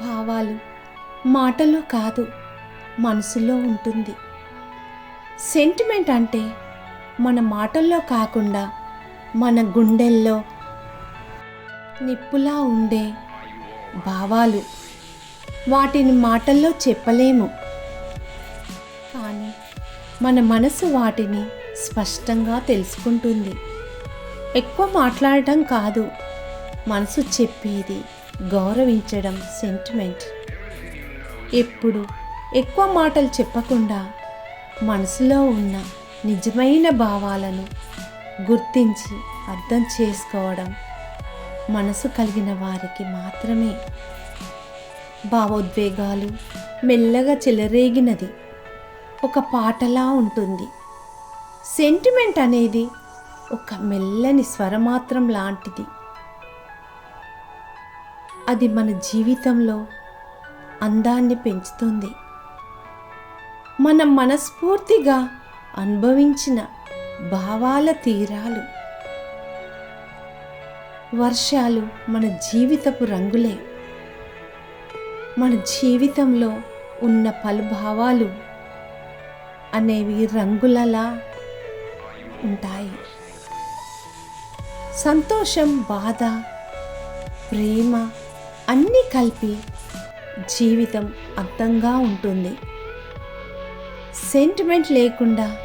భావాలు మాటల్లో కాదు మనసులో ఉంటుంది. సెంటిమెంట్ అంటే మన మాటల్లో కాకుండా మన గుండెల్లో నిప్పులా ఉండే భావాలు. వాటిని మాటల్లో చెప్పలేము. కానీ మన మనసు వాటిని స్పష్టంగా తెలుసుకుంటుంది. ఎక్కువ మాట్లాడటం కాదు మనసు చెప్పేది. గౌరవించడం సెంటిమెంట్ ఎప్పుడు ఎక్కువ మాటలు చెప్పకుండా మనసులో ఉన్న నిజమైన భావాలను గుర్తించి అర్థం చేసుకోవడం మనసు కలిగిన వారికి మాత్రమే. భావోద్వేగాలు మెల్లగా చెలరేగినది ఒక పాటలా ఉంటుంది. సెంటిమెంట్ అనేది ఒక మెల్లని స్వరమాత్రం లాంటిది. అది మన జీవితంలో అందాన్ని పెంచుతుంది. మనం మనస్ఫూర్తిగా అనుభవించిన భావాల తీరాలు. వర్షాలు మన జీవితపు రంగులే. మన జీవితంలో ఉన్న పలు భావాలు అనేవి రంగులలా ఉంటాయి. సంతోషం బాధ ప్రేమ అన్నీ కలిపి జీవితం అర్థంగా ఉంటుంది. సెంటిమెంట్ లేకుండా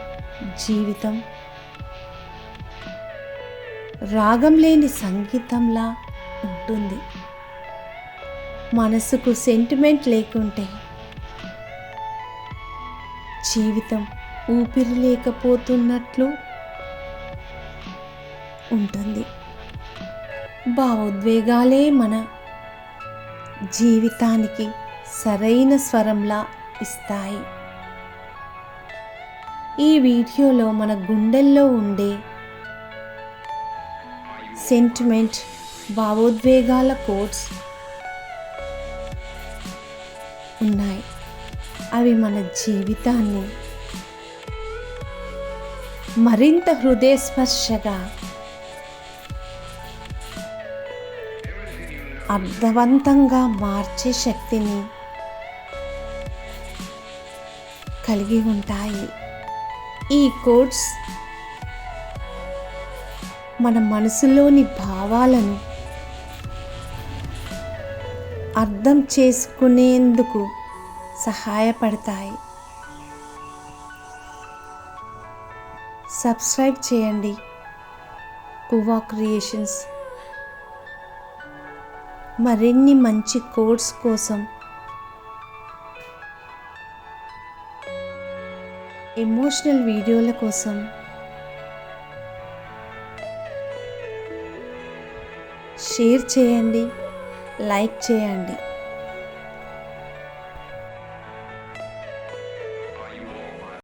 జీవితం రాగం లేని సంగీతంలా ఉంటుంది. మనసుకు సెంటిమెంట్ లేకుంటే జీవితం ఊపిరి లేకపోతున్నట్లు ఉంటుంది. భావోద్వేగాలే మన జీవితానికి సరైన స్వరంలా ఇస్తాయి. ఈ వీడియోలో మన గుండెల్లో ఉండే సెంటిమెంట్ భావోద్వేగాల కోడ్స్ ఉన్నాయి. అవి మన జీవితాన్ని మరింత హృదయస్పర్శగా అర్థవంతంగా మార్చే శక్తిని కలిగి ఉంటాయి. ఈ కోడ్స్ మన మనసులోని భావాలను అర్థం చేసుకునేందుకు సహాయపడతాయి. సబ్స్క్రైబ్ చేయండి. పువా క్రియేషన్స్ మరిన్ని మంచి కోడ్స్ కోసం ఎమోషనల్ వీడియోల కోసం షేర్ చేయండి లైక్ చేయండి.